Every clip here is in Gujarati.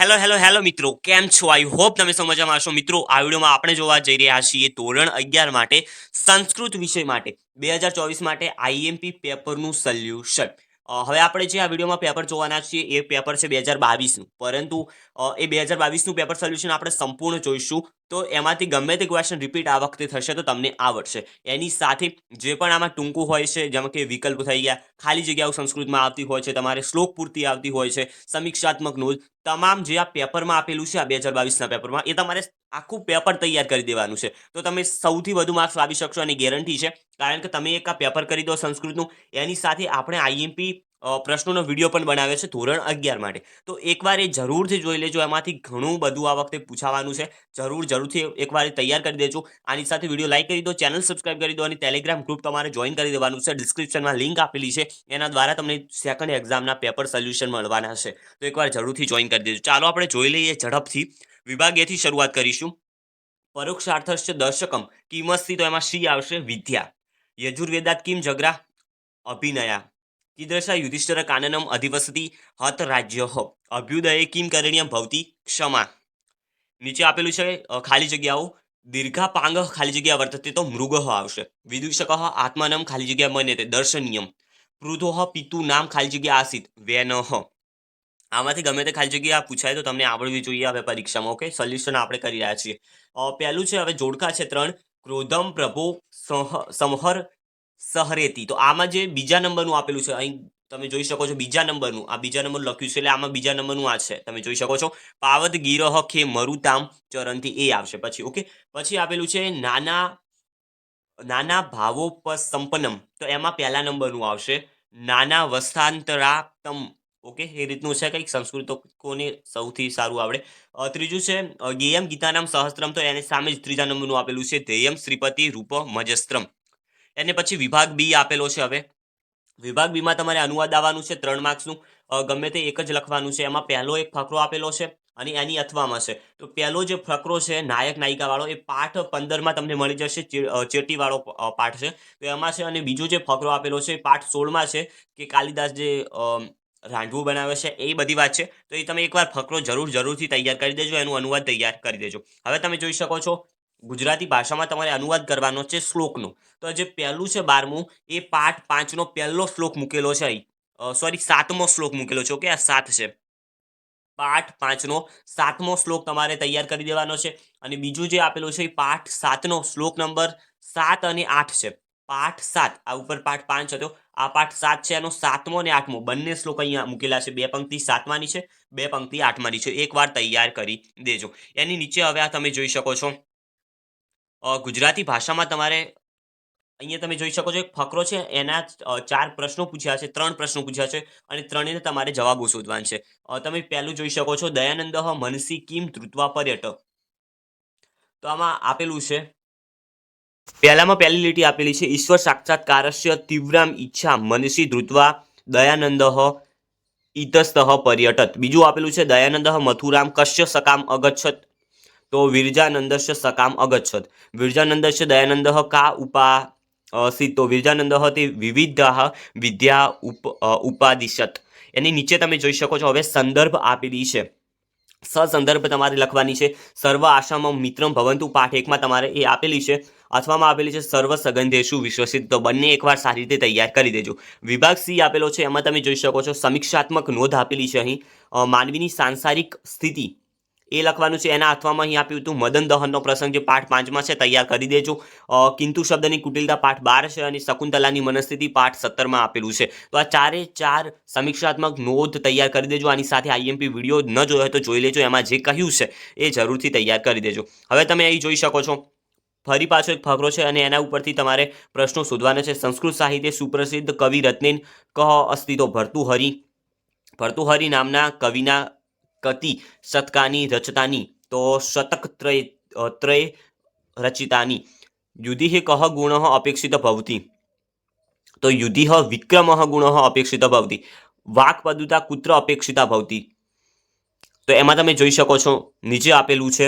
હેલો હેલો હેલો મિત્રો. કેમ છો? આઈ હોપ તમે સમજવામાં હશો. મિત્રો, આ વિડીયોમાં આપણે જોવા જઈ રહ્યા છીએ ધોરણ અગિયાર માટે સંસ્કૃત વિષય માટે, બે હજાર ચોવીસ માટે આઈએમપી પેપરનું સોલ્યુશન હવે આપણે જે આ વિડીયોમાં પેપર જોવાના છીએ, એ પેપર છે બે હજાર બાવીસનું. પરંતુ એ બે હજાર બાવીસનું પેપર સોલ્યુશન આપણે સંપૂર્ણ જોઈશું. તો એમાંથી ગમે તે ક્વેશ્ચન રિપીટ આ વખતે થશે તો તમને આવડશે એની સાથે જે પણ આમાં ટૂંકું હોય છે, જેમ કે વિકલ્પ થઈ ગયા, ખાલી જગ્યાઓ સંસ્કૃતમાં આવતી હોય છે, તમારે શ્લોક પૂર્તિ આવતી હોય છે, સમીક્ષાત્મક નોંધ, તમામ જે આ પેપરમાં આપેલું છે આ બે હજાર બાવીસના પેપરમાં, એ તમારે આખું પેપર તૈયાર કરી દેવાનું છે. તો તમે સૌથી વધુ માર્ક્સ લાવી શકશો એની ગેરંટી છે. કારણ કે તમે એક આ પેપર કરી દો સંસ્કૃતનું, એની સાથે આપણે આઈએમપી પ્રશ્નોનો વીડિયો પણ બનાવે છે ધોરણ અગિયાર માટે. તો એકવાર એ જરૂરથી જોઈ લેજો, એમાંથી ઘણું બધું આ વખતે પૂછાવાનું છે. જરૂર, જરૂરથી એકવાર તૈયાર કરી દેજો. આની સાથે વીડિયો લાઈક કરી દો, ચેનલ સબસ્ક્રાઇબ કરી દો અને ટેલિગ્રામ ગ્રુપ તમારે જોઈન કરી દેવાનું છે. ડિસ્ક્રિપ્શનમાં લિંક આપેલી છે. એના દ્વારા તમને સેકન્ડ એક્ઝામના પેપર સોલ્યુશન મળવાના છે. તો એકવાર જરૂરથી જોઈન કરી દેજો. ચાલો આપણે જોઈ લઈએ ઝડપથી. વિભાગ એથી શરૂઆત કરીશું. પરોક્ષાર્થસ્ય દર્શકમ કિંમતથી તો એમાં સી આવશે? વિદ્યા. યજુર્વેદાત કિમ જગરા? અભિનયા. કીદૃશા યુધિષ્ઠર કાનનમ અધિવસતી હત રાજ્ય અભ્યુદયે કિમ કરણીય ભવતી ક્ષમા. નીચે આપેલું છે ખાલી જગ્યાઓ. દીર્ઘા પાંગ ખાલી જગ્યા વર્તતે તો મૃગ આવશે. વિદુષક આત્માનમ ખાલી જગ્યા મન્યતે, દર્શનીયમ. પૃથો પિતુ નામ ખાલી જગ્યા આસિત, વેન આમાંથી ગમે તે ખાલી જગ્યા પૂછાય તો તમને આવડવી જોઈએ હવે પરીક્ષામાં, ઓકે? સોલ્યુશન આપણે કરી રહ્યા છીએ. પહેલું છે હવે જોડકા છે ત્રણ. ક્રોધમ પ્રભો સહ, સમહર સહરેતી. તો આમાં જે બીજા નંબરનું આપેલું છે, અહીં તમે જોઈ શકો છો બીજા નંબરનું. આ બીજા નંબર લખ્યું છે, એટલે આમાં બીજા નંબરનું આ છે. તમે જોઈ શકો છો. પાવત ગીરહ ખે મરુતામ ચરણથી એ આવશે. પછી, ઓકે? પછી આપેલું છે, નાના નાના ભાવોપસંપન્નમ તો એમાં પહેલા નંબરનું આવશે. નાના વસ્તાંતરાતમ ઓકે? એ રીતનું છે કંઈક. સંસ્કૃત કોને સૌથી સારું આવડે. ત્રીજું છે ગેયમ ગીતાનામ સહસ્ત્રમ. તો એની સામે જ ત્રીજા નંબરનું આપેલું છે, ધેયમ શ્રીપતિ રૂપ મજસ્ત્રમ. એને પછી વિભાગ બી આપેલો છે હવે. વિભાગ બીમાં તમારે અનુવાદ આવવાનું છે ત્રણ માર્ક્સનું. ગમે તે એક જ લખવાનું છે. એમાં પહેલો એક ફકરો આપેલો છે અને એની અથવામાં છે. તો પહેલો જે ફકરો છે, નાયક નાયિકાવાળો, એ પાઠ પંદરમાં તમને મળી જશે. ચેટીવાળો પાઠ છે. તો એમાં છે અને બીજો જે ફકરો આપેલો છે, એ પાઠ સોળમાં છે કે કાલિદાસ જે રાંધવું બનાવે છે, એ બધી વાત છે. તો એ તમે એકવાર ફકરો જરૂર, જરૂરથી તૈયાર કરી દેજો. એનું અનુવાદ તૈયાર કરી દેજો. હવે તમે જોઈ શકો છો ગુજરાતી ભાષામાં તમારે અનુવાદ કરવાનો છે શ્લોકનો. તો જે પહેલું છે બારમું, એ પાઠ પાંચનો પહેલો શ્લોક મૂકેલો છે અહીં. સોરી સાતમો શ્લોક મૂકેલો છે ઓકે આ સાત છે. પાઠ પાંચનો, સાતમો શ્લોક તમારે તૈયાર કરી દેવાનો છે. અને બીજું જે આપેલું છે એ પાઠ સાતનો, શ્લોક નંબર સાત અને આઠ છે. પાઠ સાત, આ ઉપર પાઠ પાંચ હતો. આ પાઠ સાત છે એનો સાતમો અને આઠમો. બંને શ્લોક અહીંયા મૂકેલા છે. બે પંક્તિ સાતમાની છે, બે પંક્તિ આઠમાની છે. એકવાર તૈયાર કરી દેજો. એની નીચે હવે આ તમે જોઈ શકો છો. ગુજરાતી ભાષામાં તમારે અહીંયા તમે જોઈ શકો છો એક ફકરો છે એના અ, ચાર પ્રશ્નો પૂછ્યા છે ત્રણ પ્રશ્નો પૂછ્યા છે અને ત્રણેયને તમારે જવાબો શોધવાના છે. તમે પહેલું જોઈ શકો છો દયાનંદ મનસી કિમ ધૃત્વા પર્યટક તો આમાં આપેલું છે પહેલામાં પહેલી લીટી આપેલી છે ઈશ્વર સાક્ષાત્કારસ્ય તીવ્રામ ઈચ્છા મનસી ધૃત્વા દયાનંદ ઇતસ્તઃ પર્યટત. બીજું આપેલું છે દયાનંદ મથુરામ કશ્ય સકામ અગચ્છત. તો વિરજાનંદસ્ય સકામ અગચ્છત. વિરજાનંદસ્ય દયાનંદ કા ઉપા સીતો વિરજાનંદ તે વિવિધ વિદ્યા ઉપ ઉપાદિશત. એની નીચે તમે જોઈ શકો છો, હવે સંદર્ભ આપેલી છે. સસંદર્ભ તમારે લખવાની છે. સર્વ આશામાં મિત્રમ ભવંતુ પાઠ એકમાં તમારે એ આપેલી છે. અથવામાં આપેલી છે, સર્વ સગંધેશુ વિશ્વસિત તો બંને એકવાર સારી રીતે તૈયાર કરી દેજો. વિભાગ સી આપેલો છે, એમાં તમે જોઈ શકો છો, સમીક્ષાત્મક નોંધ આપેલી છે અહીં. માનવીની સાંસારિક સ્થિતિ. એ લખવાનું છે. એના અથવામાં અહીં આપ્યું હતું, મદન દહનનો પ્રસંગ જે પાઠ પાંચમાં છે, તૈયાર કરી દેજો. કિંતુ શબ્દની કુટિલતા પાઠ બાર છે અને શકુંતલાની મનસ્થિતિ પાઠ સત્તરમાં આપેલું છે. તો આ ચારે ચાર સમીક્ષાત્મક નોંધ તૈયાર કરી દેજો. આની સાથે આઈએમપી વીડિયો ન જોયો હોય તો જોઈ લેજો. એમાં જે કહ્યું છે, એ જરૂરથી તૈયાર કરી દેજો. હવે તમે અહીં જોઈ શકો છો, ફરી પાછો એક ફકરો છે અને એના ઉપરથી તમારે પ્રશ્નો શોધવાના છે. સંસ્કૃત સાહિત્ય સુપ્રસિદ્ધ કવિ રત્નેન કહ અસ્તિત્વ ભર્તુહરી ભર્તુહરી નામના કવિના કતિ શતકાની રચતાની, તો શતક ત્રય ત્રય રચિતાની. યુધિ કહ ગુણ અપેક્ષિત ભવતી? તો યુધિ વિક્રમ ગુણ અપેક્ષિત ભવતી. વાક્પદુતા કુત્ર અપેક્ષિતા ભવતી. તો એમાં તમે જોઈ શકો છો, નીચે આપેલું છે,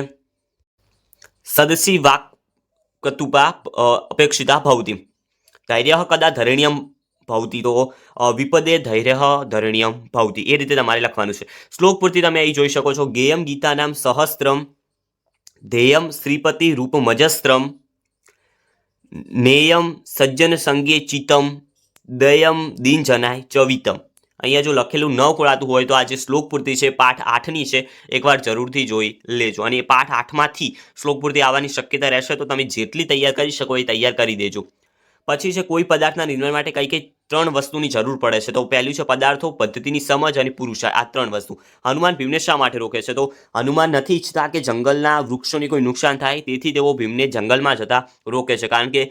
સદસી વાક કતુપા અપેક્ષિતા ભવતી. ધૈર્ય કદા ધરણીયમ ભવતી તો વિપદે ધૈર્ય ધરણ્યમ ભવતી એ રીતે તમારે લખવાનું છે. શ્લોક પૂરતી તમે અહીં જોઈ શકો છો. ગેયમ ગીતાનામ સહસ્ત્રમ, ધેયમ શ્રીપતિ રૂપમજસ્ત્રમ નેયમ સજ્જન સંગે ચિતમ, દયમ દિન જનાય ચવિતમ. અહીંયા જો લખેલું ન કોળાતું હોય તો આ જે શ્લોક પૂર્તિ છે, પાઠ આઠની છે, એકવાર જરૂરથી જોઈ લેજો. અને એ પાઠ આઠમાંથી શ્લોક પૂર્તિ આવવાની શક્યતા રહેશે તો તમે જેટલી તૈયાર કરી શકો એ તૈયાર કરી દેજો. પછી છે કોઈ પદાર્થના નિર્માણ માટે કઈ કઈ ત્રણ વસ્તુની જરૂર પડે છે? તો પહેલું છે પદાર્થો, પદ્ધતિની સમજ અને પુરુષાર્થ, આ ત્રણ વસ્તુ. હનુમાન ભીમને શા માટે રોકે છે? તો હનુમાન નથી ઈચ્છતા કે જંગલના વૃક્ષોને કોઈ નુકસાન થાય, તેથી તેઓ ભીમને જંગલમાં જતા રોકે છે. કારણ કે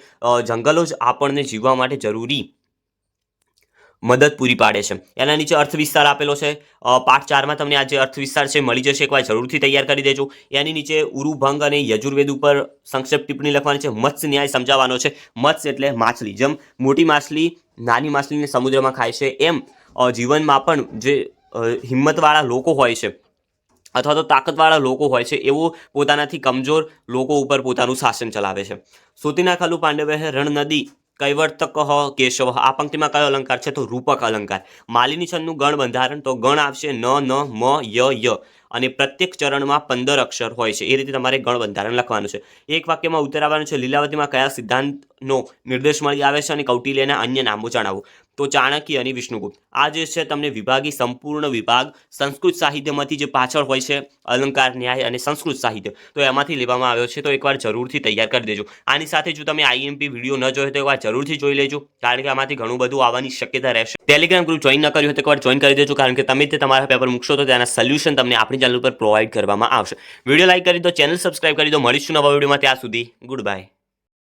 જંગલો જ આપણને જીવવા માટે જરૂરી મદદ પૂરી પાડે છે. એના નીચે અર્થ વિસ્તાર આપેલો છે. પાઠ ચારમાં તમને આ જે અર્થ વિસ્તાર છે, મળી જશે એકવાર જરૂરથી તૈયાર કરી દેજો. એની નીચે ઉરુભંગ અને યજુર્વેદ ઉપર સંક્ષેપ ટિપ્પણી લખવાની છે. મત્સ્ય ન્યાય સમજાવવાનો છે. મત્સ્ય એટલે માછલી. જેમ મોટી માછલી નાની માછલીને સમુદ્રમાં ખાય છે, એમ જીવનમાં પણ જે હિંમતવાળા લોકો હોય છે અથવા તો તાકાતવાળા લોકો હોય છે, એવો પોતાનાથી કમજોર લોકો ઉપર પોતાનું શાસન ચલાવે છે. સુતિના ખલુ પાંડવે રણ નદી કૈવર્તક કેશવ. આ પંક્તિમાં કયો અલંકાર છે? તો રૂપક અલંકાર. માલિની છંદનું ગણ બંધારણ તો ગણ આવશે ન ન, મ, ય ય. અને પ્રત્યેક ચરણમાં પંદર અક્ષર હોય છે. એ રીતે તમારે ગણ બંધારણ લખવાનું છે. એક વાક્યમાં ઉત્તર આવવાનું છે, લીલાવતીમાં કયા સિદ્ધાંતનો નિર્દેશ મળી આવે છે અને કૌટિલ્યના અન્ય નામો જણાવો. તો ચાણક્ય અને વિષ્ણુગુપ્ત. આ જે છે તમને વિભાગી સંપૂર્ણ વિભાગ, સંસ્કૃત સાહિત્યમાંથી જે પાછળ હોય છે, અલંકાર, ન્યાય અને સંસ્કૃત સાહિત્ય. તો એમાંથી લેવામાં આવ્યો છે, તો એકવાર જરૂરથી તૈયાર કરી દેજો. આની સાથે જો તમે આઈએમપી વીડિયો ન જોયો તો એકવાર જરૂરથી જોઈ લેજો, કારણ કે આમાંથી ઘણું બધું આવવાની શક્યતા રહેશે. ટેલિગ્રામ ગ્રુપ જોઈન ન કર્યું હોય તો એકવાર જોઈન કરી દેજો, કારણ કે તમે તે તમારા પેપર મૂકશો તો તેના સોલ્યુશન તમને આપણી ચેનલ ઉપર પ્રોવાઈડ કરવામાં આવશે. વીડિયો લાઇક કરી દો ચેનલ સબસ્ક્રાઇબ કરી દો. મળીશું નવા વિડીયોમાં. ત્યાં સુધી ગુડ બાય